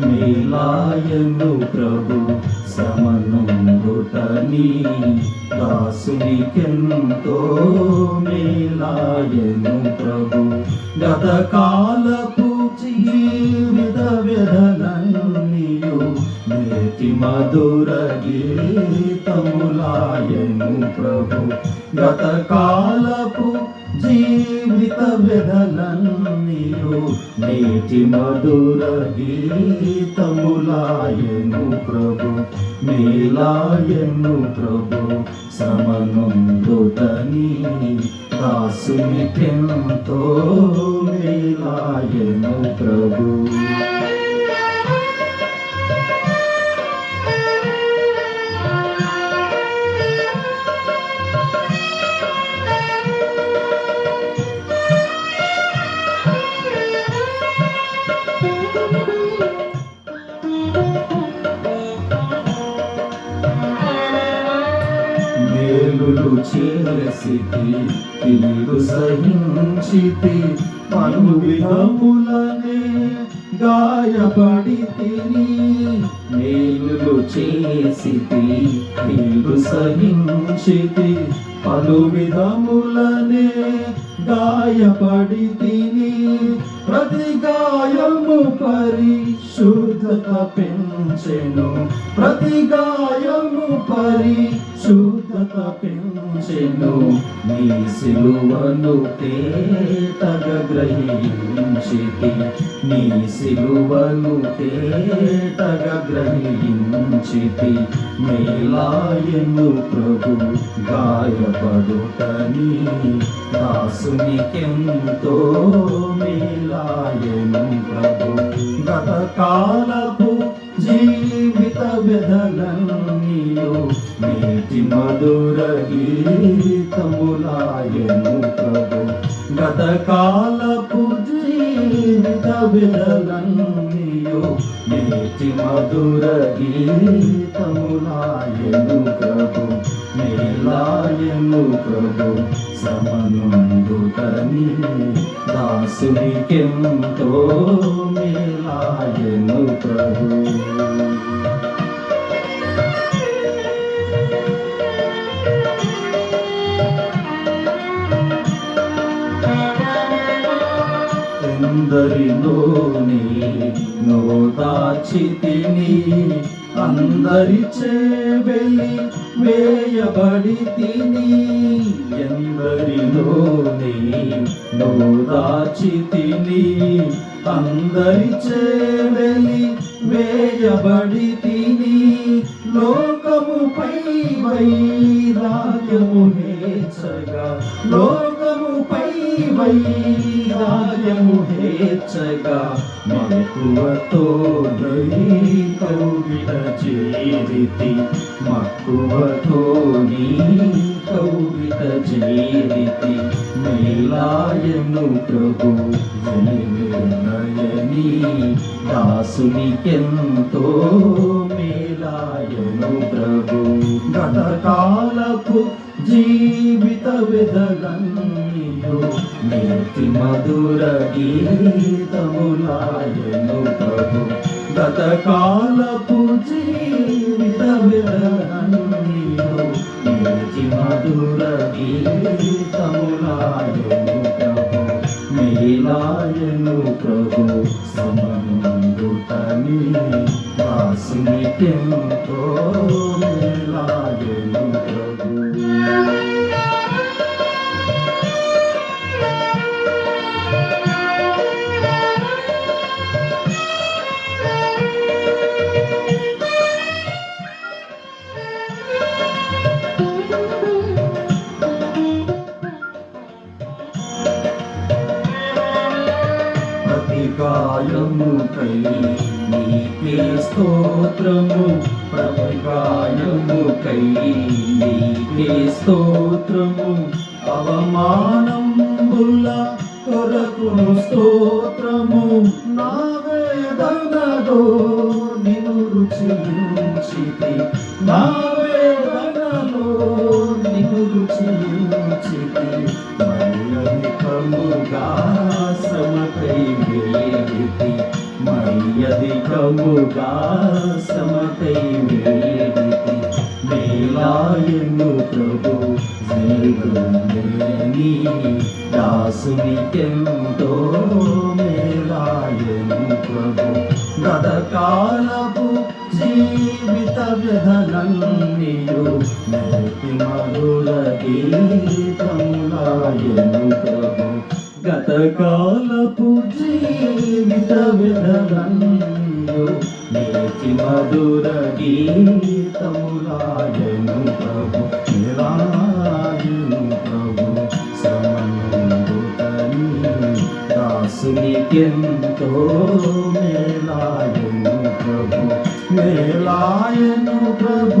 మేలాయను ప్రభు సమనుటని దాసునికెంతో మేలాయను ప్రభు. గత కాలపు జీవిత వ్యధనన్నీయు నేటి మధుర గీతములాయను ప్రభు. గతకాలపు జీవిత జీవిత వ్యధలన్నీయు నేటి మధుర గీతములాయను ప్రభు మేలాయను ప్రభు శ్రమనుందుటని దాసుని పెంతో మేలాయను ప్రభు. మేలులు తిరుగు కీడు సహించితి పలు విధములనే గాయపడి తిని మేలులు చేసితి కీడు సహించితి. పలు విధములనే గాయపడి తిని ప్రతి గాయము పరిశుద్ధత పెంచెను. ప్రతి గాయము పరిశుద్ధత పెంచెను. నీ సిలువను తేట గ్రహించితి నీ సిలువను తేటగ గ్రహించితి మేలాయను ప్రభు గాయపడుటని. దాసునికెంతో మేలాయను ప్రభు. గతకాలపు జీవిత వ్యధలన్నీయు నీతి మధుర గీతములాయను ప్రభు. గత కాలపు జీవిత వ్యధలన్నీయు నేటి మధుర గీతములాయను ప్రభు మేలాయను ప్రభు శ్రమనుందుటని దాసునికెంతో మేలాయను ప్రభు. అందరిలోని ఎందరిలోని నోదాచితిని అందరి చేబెలి వేయబడి తిని ఎందరిలోని నువ్వు నోదాచితిని అందరి చేబెలి వేయబడి తిని లోకముపై వైరాగ్యము హేచ్చగా లోకముపై సహాయము హేచ్చగా మక్కువతో కౌగిట చేరితి మక్కువతో నీ కౌగిట చేరితి మేలాయను ప్రభు నయని దాసునికెంతో మేలాయను ప్రభు. గతకాలపు జీవిత విధగన్యు నీతి మధుర గీతములాయను ప్రభు. గత కాలపు జీవిత విధగన్యు నేతి మధుర గీతములాయను ప్రభు. మేలాయను ప్రభు సమనుందుటని దాసునికెంతో మేలాయను ప్రభు ప్రతి గాయముకై నీకే స్తోత్రము ప్రతి గాయముకై నీకే స్తోత్రము. అవమానంబుల కొరకును స్తోత్రము నా వేదనలో నిన్ను రుచించితి. నా వేదనలో నిన్ను రుచించితి. మరి కముగా శ్రమకై వేగితి మరి అధికముగా సమతై వేడితి మేలాయను ప్రభు జీవని దాసునికెంతో మేలాయను ప్రభు. గతకాలపు జీవిత వ్యధనన్నీయు నేటి మధుర గీతములాయను ప్రభు. గతకాలపు జీవిత వ్యధనన్నీయు నీతి మధుర గీతములాయను ప్రభు. నిరాయను ప్రభు. శ్రమనుందుతని దాసునికెంతో మేలాయను ప్రభు. మేలాయను ప్రభు.